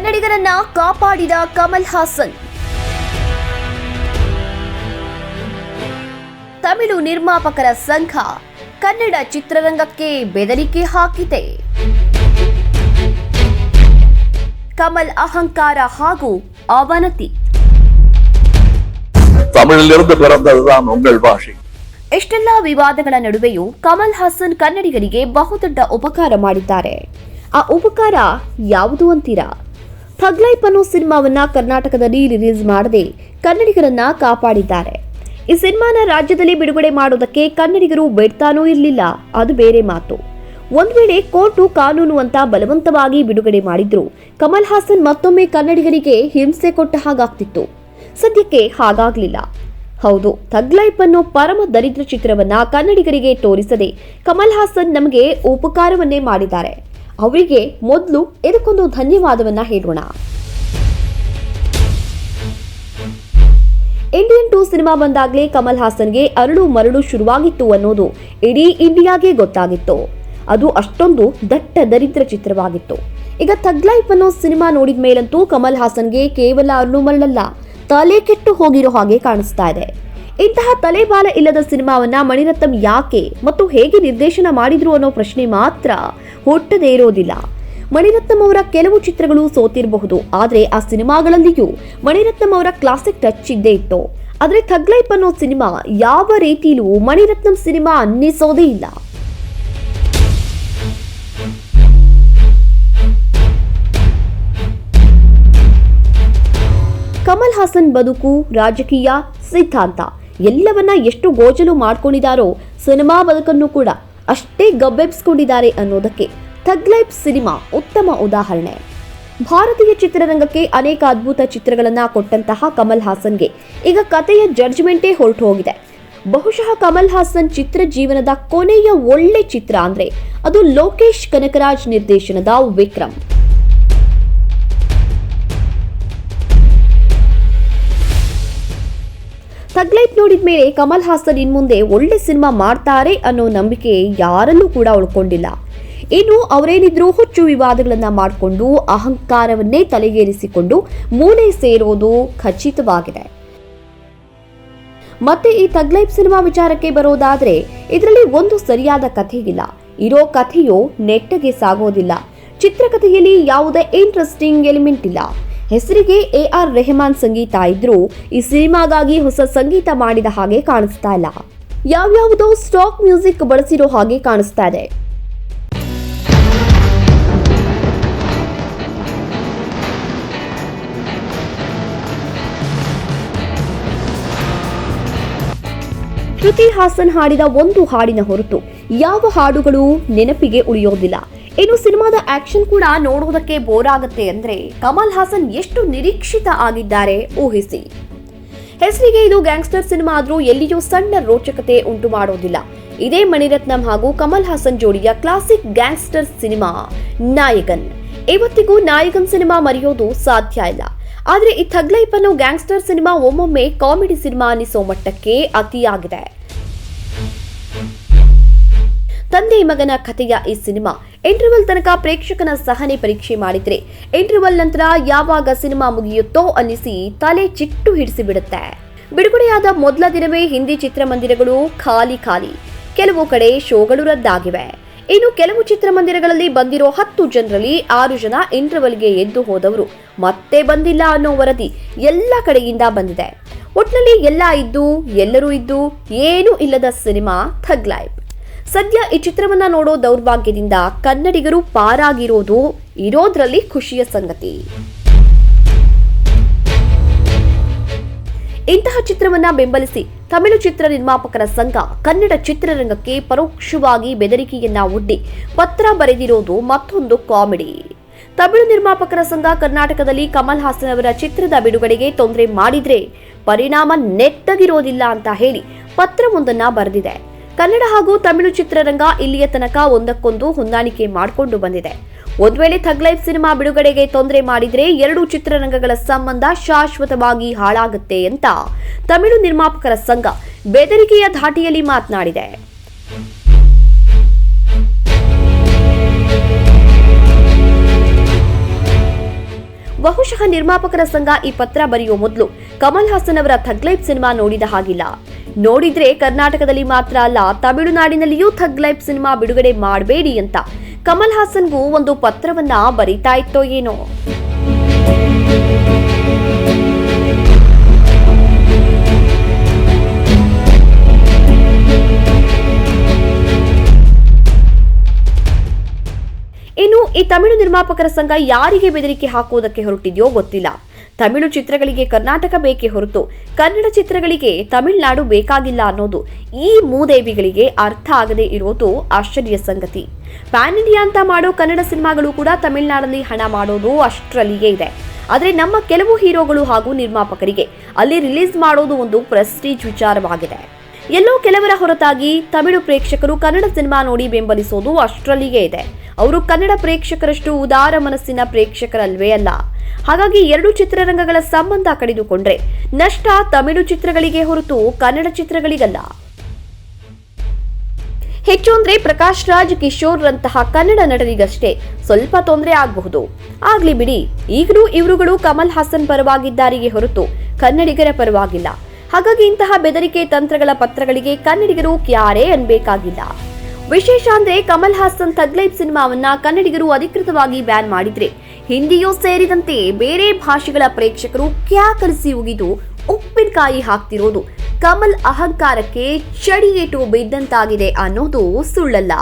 ಕನ್ನಡಿಗರನ್ನ ಕಾಪಾಡಿದ ಕಮಲ್ ಹಾಸನ್. ತಮಿಳು ನಿರ್ಮಾಪಕರ ಸಂಘ ಕನ್ನಡ ಚಿತ್ರರಂಗಕ್ಕೆ ಬೆದರಿಕೆ ಹಾಕಿದೆ. ಕಮಲ್ ಅಹಂಕಾರ ಹಾಗೂ ಅವನತಿ. ಎಷ್ಟೆಲ್ಲ ವಿವಾದಗಳ ನಡುವೆಯೂ ಕಮಲ್ ಹಾಸನ್ ಕನ್ನಡಿಗರಿಗೆ ಬಹುದೊಡ್ಡ ಉಪಕಾರ ಮಾಡಿದ್ದಾರೆ. ಆ ಉಪಕಾರ ಯಾವುದು ಅಂತೀರಾ? ಥಗ್ ಸಿನಿಮಾವನ್ನ ಕರ್ನಾಟಕದಲ್ಲಿ ರಿಲೀಸ್ ಮಾಡದೆ ಕನ್ನಡಿಗರನ್ನ ಕಾಪಾಡಿದ್ದಾರೆ. ಈ ಸಿನಿಮಾನ ರಾಜ್ಯದಲ್ಲಿ ಬಿಡುಗಡೆ ಮಾಡೋದಕ್ಕೆ ಕನ್ನಡಿಗರು ಬೇಡ್ತಾನೂ ಇರಲಿಲ್ಲ. ಅದು ಬೇರೆ ಮಾತು. ಒಂದು ವೇಳೆ ಕೋರ್ಟು ಕಾನೂನು ಅಂತ ಬಲವಂತವಾಗಿ ಬಿಡುಗಡೆ ಮಾಡಿದ್ರು, ಕಮಲ್ ಹಾಸನ್ ಮತ್ತೊಮ್ಮೆ ಕನ್ನಡಿಗರಿಗೆ ಹಿಂಸೆ ಕೊಟ್ಟ ಹಾಗಾಗ್ತಿತ್ತು. ಸದ್ಯಕ್ಕೆ ಹಾಗಾಗ್ಲಿಲ್ಲ. ಹೌದು ಥಗ್ ಪರಮ ದರಿದ್ರ ಚಿತ್ರವನ್ನ ಕನ್ನಡಿಗರಿಗೆ ತೋರಿಸದೆ ಕಮಲ್ ಹಾಸನ್ ನಮಗೆ ಉಪಕಾರವನ್ನೇ ಮಾಡಿದ್ದಾರೆ. ಅವರಿಗೆ ಮೊದಲು ಇದಕ್ಕೊಂದು ಧನ್ಯವಾದವನ್ನ ಹೇಳೋಣ. ಇಂಡಿಯನ್ ಟೂ ಸಿನಿಮಾ ಬಂದಾಗಲೇ ಕಮಲ್ ಹಾಸನ್ಗೆ ಅರಳು ಮರಳು ಶುರುವಾಗಿತ್ತು ಅನ್ನೋದು ಇಡೀ ಇಂಡಿಯಾಗೆ ಗೊತ್ತಾಗಿತ್ತು. ಅದು ಅಷ್ಟೊಂದು ದಟ್ಟ ದರಿದ್ರ ಚಿತ್ರವಾಗಿತ್ತು. ಈಗ ತಗ್ ಲೈಫ್ ಅನ್ನೋ ಸಿನಿಮಾ ನೋಡಿದ ಮೇಲಂತೂ ಕಮಲ್ ಹಾಸನ್ಗೆ ಕೇವಲ ಅರಳು ಮರಳಲ್ಲ, ತಲೆ ಕೆಟ್ಟು ಹೋಗಿರೋ ಹಾಗೆ ಕಾಣಿಸ್ತಾ ಇದೆ. ಇಂತಹ ತಲೆಬಾಲ ಇಲ್ಲದ ಸಿನಿಮಾವನ್ನ ಮಣಿರತ್ನಂ ಯಾಕೆ ಮತ್ತು ಹೇಗೆ ನಿರ್ದೇಶನ ಮಾಡಿದ್ರು ಅನ್ನೋ ಪ್ರಶ್ನೆ ಮಾತ್ರ ಹುಟ್ಟದೇ ಇರೋದಿಲ್ಲ ಮಣಿರತ್ನಂ ಅವರ ಕೆಲವು ಚಿತ್ರಗಳು ಸೋತಿರಬಹುದು. ಆದರೆ ಆ ಸಿನಿಮಾಗಳಲ್ಲಿಯೂ ಮಣಿರತ್ನಂ ಅವರ ಕ್ಲಾಸಿಕ್ ಟಚ್ ಇದ್ದೇ ಇತ್ತು. ಆದರೆ ಥಗ್ಲೈಪ್ ಅನ್ನೋ ಸಿನಿಮಾ ಯಾವ ರೀತಿಯಲ್ಲೂ ಮಣಿರತ್ನಂ ಸಿನಿಮಾ ಅನ್ನಿಸೋದೇ ಇಲ್ಲ. ಕಮಲ್ ಹಾಸನ್ ಬದುಕು, ರಾಜಕೀಯ, ಸಿದ್ಧಾಂತ, ಎಲ್ಲವನ್ನ ಎಷ್ಟು ಗೋಜಲು ಮಾಡ್ಕೊಂಡಿದ್ದಾರೋ ಸಿನಿಮಾ ಬದುಕನ್ನು ಕೂಡ. ಅಷ್ಟೇ ಗಬ್ಬೆಬ್ಸ್ಕೊಂಡಿದ್ದಾರೆ ಅನ್ನೋದಕ್ಕೆ ಥಗ್ ಲೈಫ್ ಸಿನಿಮಾ ಉತ್ತಮ ಉದಾಹರಣೆ. ಭಾರತೀಯ ಚಿತ್ರರಂಗಕ್ಕೆ ಅನೇಕ ಅದ್ಭುತ ಚಿತ್ರಗಳನ್ನು ಕೊಟ್ಟಂತಹ ಕಮಲ್ ಹಾಸನ್ಗೆ ಈಗ ಕಥೆಯ ಜಡ್ಜ್ಮೆಂಟೇ ಹೊರಟು ಹೋಗಿದೆ. ಬಹುಶಃ ಕಮಲ್ ಹಾಸನ್ ಚಿತ್ರ ಜೀವನದ ಕೊನೆಯ ಒಳ್ಳೆ ಚಿತ್ರ ಅಂದ್ರೆ ಅದು ಲೋಕೇಶ್ ಕನಕರಾಜ್ ನಿರ್ದೇಶನದ ವಿಕ್ರಮ್. ನೋಡಿದ ಮೇಲೆ ಕಮಲ್ ಹಾಸನ್ ಇನ್ ಮುಂದೆ ಒಳ್ಳೆ ಸಿನಿಮಾ ಮಾಡ್ತಾರೆ ಅನ್ನೋ ನಂಬಿಕೆ ಯಾರಲ್ಲೂ ಕೂಡ ಉಳ್ಕೊಂಡಿಲ್ಲ. ಇನ್ನು ಅವರೇನಿದ್ರು ಹುಚ್ಚು ವಿವಾದಗಳನ್ನ ಮಾಡಿಕೊಂಡು ಅಹಂಕಾರವನ್ನೇ ತಲೆಗೇರಿಸಿಕೊಂಡು ಮೂಲೆ ಸೇರೋದು ಖಚಿತವಾಗಿದೆ. ಮತ್ತೆ ಈ ತಗ್ಲೈಬ್ ಸಿನಿಮಾ ವಿಚಾರಕ್ಕೆ ಬರೋದಾದ್ರೆ ಇದರಲ್ಲಿ ಒಂದು ಸರಿಯಾದ ಕಥೆ ಇಲ್ಲ ಇರೋ ಕಥೆಯು ನೆಟ್ಟಗೆ ಸಾಗೋದಿಲ್ಲ. ಚಿತ್ರಕಥೆಯಲ್ಲಿ ಯಾವುದೇ ಇಂಟ್ರೆಸ್ಟಿಂಗ್ ಎಲಿಮೆಂಟ್ ಇಲ್ಲ. ಹೆಸರಿಗೆ ಎ ಆರ್ ರೆಹಮಾನ್ ಸಂಗೀತ ಇದ್ರೂ ಈ ಸಿನಿಮಾಗಾಗಿ ಹೊಸ ಸಂಗೀತ ಮಾಡಿದ ಹಾಗೆ ಕಾಣಿಸ್ತಾ ಇಲ್ಲ. ಯಾವ್ಯಾವುದೋ ಸ್ಟಾಕ್ ಮ್ಯೂಸಿಕ್ ಬಳಸಿರೋ ಹಾಗೆ ಕಾಣಿಸ್ತಾ ಇದೆ. ಶ್ರುತಿ ಹಾಸನ್ ಹಾಡಿದ ಒಂದು ಹಾಡಿನ ಹೊರತು ಯಾವ ಹಾಡುಗಳು ನೆನಪಿಗೆ ಉಳಿಯೋದಿಲ್ಲ. ಇನ್ನು ಸಿನಿಮಾದ ಆಕ್ಷನ್ ಕೂಡ ನೋಡುವುದಕ್ಕೆ ಬೋರ್ ಆಗುತ್ತೆ ಅಂದ್ರೆ ಕಮಲ್ ಹಾಸನ್ ಎಷ್ಟು ನಿರೀಕ್ಷಿತ ಆಗಿದ್ದಾರೆ ಊಹಿಸಿ. ಹೆಸರಿಗೆ ಇದು ಗ್ಯಾಂಗ್ಸ್ಟರ್ ಸಿನಿಮಾ ಆದರೂ ಎಲ್ಲಿಯೂ ಸಣ್ಣ ರೋಚಕತೆ ಉಂಟು ಮಾಡೋದಿಲ್ಲ. ಇದೇ ಮಣಿರತ್ನಂ ಹಾಗೂ ಕಮಲ್ ಹಾಸನ್ ಜೋಡಿಯ ಕ್ಲಾಸಿಕ್ ಗ್ಯಾಂಗ್ಸ್ಟರ್ ಸಿನಿಮಾ, ನಾಯಕನ್. ಇವತ್ತಿಗೂ ನಾಯಕನ್ ಸಿನಿಮಾ ಮರೆಯೋದು ಸಾಧ್ಯ ಇಲ್ಲ. ಆದ್ರೆ ಈ ಥಗ್ಲೈಪನ್ನು ಗ್ಯಾಂಗ್ಸ್ಟರ್ ಸಿನಿಮಾ ಒಮ್ಮೊಮ್ಮೆ ಕಾಮಿಡಿ ಸಿನಿಮಾ ಅನ್ನಿಸೋ ಮಟ್ಟಕ್ಕೆ ಅತಿಯಾಗಿದೆ. ತಂದೆ ಮಗನ ಕಥೆಯ ಈ ಸಿನಿಮಾ ಇಂಟರ್ವಲ್ ತನಕ ಪ್ರೇಕ್ಷಕನ ಸಹನೆ ಪರೀಕ್ಷೆ ಮಾಡಿದ್ರೆ ಇಂಟರ್ವಲ್ ನಂತರ ಯಾವಾಗ ಸಿನಿಮಾ ಮುಗಿಯುತ್ತೋ ಅನ್ನಿಸಿ ತಲೆ ಚಿಟ್ಟು ಹಿಡಿಸಿ ಬಿಡುತ್ತೆ ಬಿಡುಗಡೆಯಾದ ಮೊದಲ ದಿನವೇ ಹಿಂದಿ ಚಿತ್ರಮಂದಿರಗಳು ಖಾಲಿ ಖಾಲಿ. ಕೆಲವು ಕಡೆ ಶೋಗಳು ರದ್ದಾಗಿವೆ. ಇನ್ನು ಕೆಲವು ಚಿತ್ರಮಂದಿರಗಳಲ್ಲಿ ಬಂದಿರೋ ಹತ್ತು ಜನರಲ್ಲಿ ಆರು ಜನ ಇಂಟರ್ವಲ್ಗೆ ಎದ್ದು ಹೋದವರು. ಮತ್ತೆ ಬಂದಿಲ್ಲ ಅನ್ನೋ ವರದಿ ಎಲ್ಲ ಕಡೆಯಿಂದ ಬಂದಿದೆ. ಒಟ್ನಲ್ಲಿ ಎಲ್ಲ ಇದ್ದು, ಎಲ್ಲರೂ ಇದ್ದು, ಏನೂ ಇಲ್ಲದ ಸಿನಿಮಾ ಥಗ್ ಸದ್ಯ ಈ ಚಿತ್ರವನ್ನ ನೋಡೋ ದೌರ್ಭಾಗ್ಯದಿಂದ ಕನ್ನಡಿಗರು ಪಾರಾಗಿರೋದು ಇರೋದ್ರಲ್ಲಿ ಖುಷಿಯ ಸಂಗತಿ. ಇಂತಹ ಚಿತ್ರವನ್ನ ಬೆಂಬಲಿಸಿ ತಮಿಳು ಚಿತ್ರ ನಿರ್ಮಾಪಕರ ಸಂಘ ಕನ್ನಡ ಚಿತ್ರರಂಗಕ್ಕೆ ಪರೋಕ್ಷವಾಗಿ ಬೆದರಿಕೆಯನ್ನ ಒಡ್ಡಿ ಪತ್ರ ಬರೆದಿರೋದು ಮತ್ತೊಂದು ಕಾಮಿಡಿ. ತಮಿಳು ನಿರ್ಮಾಪಕರ ಸಂಘ ಕರ್ನಾಟಕದಲ್ಲಿ ಕಮಲ್ ಹಾಸನ್ ಅವರ ಚಿತ್ರದ ಬಿಡುಗಡೆಗೆ ತೊಂದರೆ ಮಾಡಿದ್ರೆ ಪರಿಣಾಮ ನೆಟ್ಟಗಿರೋದಿಲ್ಲ ಅಂತ ಹೇಳಿ ಪತ್ರವೊಂದನ್ನ ಬರೆದಿದೆ. ಕನ್ನಡ ಹಾಗೂ ತಮಿಳು ಚಿತ್ರರಂಗ ಇಲ್ಲಿಯ ತನಕ ಒಂದಕ್ಕೊಂದು ಹೊಂದಾಣಿಕೆ ಮಾಡಿಕೊಂಡು ಬಂದಿದೆ. ಒಂದು ವೇಳೆ ಥಗ್ ಲೈಫ್ ಸಿನಿಮಾ ಬಿಡುಗಡೆಗೆ ತೊಂದರೆ ಮಾಡಿದ್ರೆ ಎರಡು ಚಿತ್ರರಂಗಗಳ ಸಂಬಂಧ ಶಾಶ್ವತವಾಗಿ ಹಾಳಾಗುತ್ತೆ ಅಂತ ತಮಿಳು ನಿರ್ಮಾಪಕರ ಸಂಘ ಬೆದರಿಕೆಯ ಧಾಟಿಯಲ್ಲಿ ಮಾತನಾಡಿದೆ. ಬಹುಶಃ ನಿರ್ಮಾಪಕರ ಸಂಘ ಈ ಪತ್ರ ಬರೆಯುವ ಮೊದಲು ಕಮಲ್ ಹಾಸನ್ ಅವರ ಥಗ್ ಲೈಫ್ ಸಿನಿಮಾ ನೋಡಿದ ಹಾಗಿಲ್ಲ. ನೋಡಿದ್ರೆ ಕರ್ನಾಟಕದಲ್ಲಿ ಮಾತ್ರ ಅಲ್ಲ, ತಮಿಳುನಾಡಿನಲ್ಲಿಯೂ ಥಗ್ ಲೈಫ್ ಸಿನಿಮಾ ಬಿಡುಗಡೆ ಮಾಡಬೇಡಿ ಅಂತ ಕಮಲ್ ಹಾಸನ್ಗೂ ಒಂದು ಪತ್ರವನ್ನ ಬರೀತಾ ಇತ್ತೋ ಏನೋ. ಇನ್ನು ಈ ತಮಿಳು ನಿರ್ಮಾಪಕರ ಸಂಘ ಯಾರಿಗೆ ಬೆದರಿಕೆ ಹಾಕುವುದಕ್ಕೆ ಹೊರಟಿದೆಯೋ ಗೊತ್ತಿಲ್ಲ. ತಮಿಳು ಚಿತ್ರಗಳಿಗೆ ಕರ್ನಾಟಕ ಬೇಕೇ ಹೊರತು ಕನ್ನಡ ಚಿತ್ರಗಳಿಗೆ ತಮಿಳುನಾಡು ಬೇಕಾಗಿಲ್ಲ ಅನ್ನೋದು ಈ ಮೂದೇವಿಗಳಿಗೆ ಅರ್ಥ ಆಗದೆ ಇರೋದು ಆಶ್ಚರ್ಯ ಸಂಗತಿ. ಪ್ಯಾನ್ ಇಂಡಿಯಾ ಅಂತ ಮಾಡೋ ಕನ್ನಡ ಸಿನಿಮಾಗಳು ಕೂಡ ತಮಿಳುನಾಡಲ್ಲಿ ಹಣ ಮಾಡೋದು ಅಷ್ಟರಲ್ಲಿಯೇ ಇದೆ. ಆದರೆ ನಮ್ಮ ಕೆಲವು ಹೀರೋಗಳು ಹಾಗೂ ನಿರ್ಮಾಪಕರಿಗೆ ಅಲ್ಲಿ ರಿಲೀಸ್ ಮಾಡೋದು ಒಂದು ಪ್ರೆಸ್ಟೀಜ್ ವಿಚಾರವಾಗಿದೆ. ಎಲ್ಲೋ ಕೆಲವರ ಹೊರತಾಗಿ ತಮಿಳು ಪ್ರೇಕ್ಷಕರು ಕನ್ನಡ ಸಿನಿಮಾ ನೋಡಿ ಬೆಂಬಲಿಸೋದು ಅಷ್ಟರಲ್ಲಿಯೇ ಇದೆ. ಅವರು ಕನ್ನಡ ಪ್ರೇಕ್ಷಕರಷ್ಟು ಉದಾರ ಮನಸ್ಸಿನ ಪ್ರೇಕ್ಷಕರಲ್ವೇ ಅಲ್ಲ. ಹಾಗಾಗಿ ಎರಡು ಚಿತ್ರರಂಗಗಳ ಸಂಬಂಧ ಕಡಿದುಕೊಂಡ್ರೆ ನಷ್ಟ ತಮಿಳು ಚಿತ್ರಗಳಿಗೆ ಹೊರತು ಕನ್ನಡ ಚಿತ್ರಗಳಿಗಲ್ಲ. ಹೆಚ್ಚು ಅಂದ್ರೆ ಪ್ರಕಾಶ್ ರಾಜ್, ಕಿಶೋರ್ ರಂತಹ ಕನ್ನಡ ನಟರಿಗಷ್ಟೇ ಸ್ವಲ್ಪ ತೊಂದರೆ ಆಗಬಹುದು. ಆಗ್ಲಿ ಬಿಡಿ, ಈಗಲೂ ಇವರುಗಳು ಕಮಲ್ ಹಾಸನ್ ಪರವಾಗಿದ್ದಾರಿಗೆ ಹೊರತು ಕನ್ನಡಿಗರ ಪರವಾಗಿಲ್ಲ. ಹಾಗಾಗಿ ಇಂತಹ ಬೆದರಿಕೆ ತಂತ್ರಗಳ ಪತ್ರಗಳಿಗೆ ಕನ್ನಡಿಗರು ಕ್ಯಾರೇ ಅನ್ಬೇಕಾಗಿಲ್ಲ. ವಿಶೇಷ ಅಂದ್ರೆ ಕಮಲ್ ಹಾಸನ್ ತಗ್ಲೈಬ್ ಸಿನಿಮಾವನ್ನ ಕನ್ನಡಿಗರು ಅಧಿಕೃತವಾಗಿ ಬ್ಯಾನ್ ಮಾಡಿದ್ರೆ, ಹಿಂದಿಯೂ ಸೇರಿದಂತೆ ಬೇರೆ ಭಾಷೆಗಳ ಪ್ರೇಕ್ಷಕರು ಕ್ಯಾಕರಿಸಿ ಉಗಿದು ಉಪ್ಪಿನಕಾಯಿ ಹಾಕ್ತಿರೋದು. ಕಮಲ್ ಅಹಂಕಾರಕ್ಕೆ ಚಡಿಯೇಟು ಬಿದ್ದಂತಾಗಿದೆ ಅನ್ನೋದು ಸುಳ್ಳಲ್ಲ.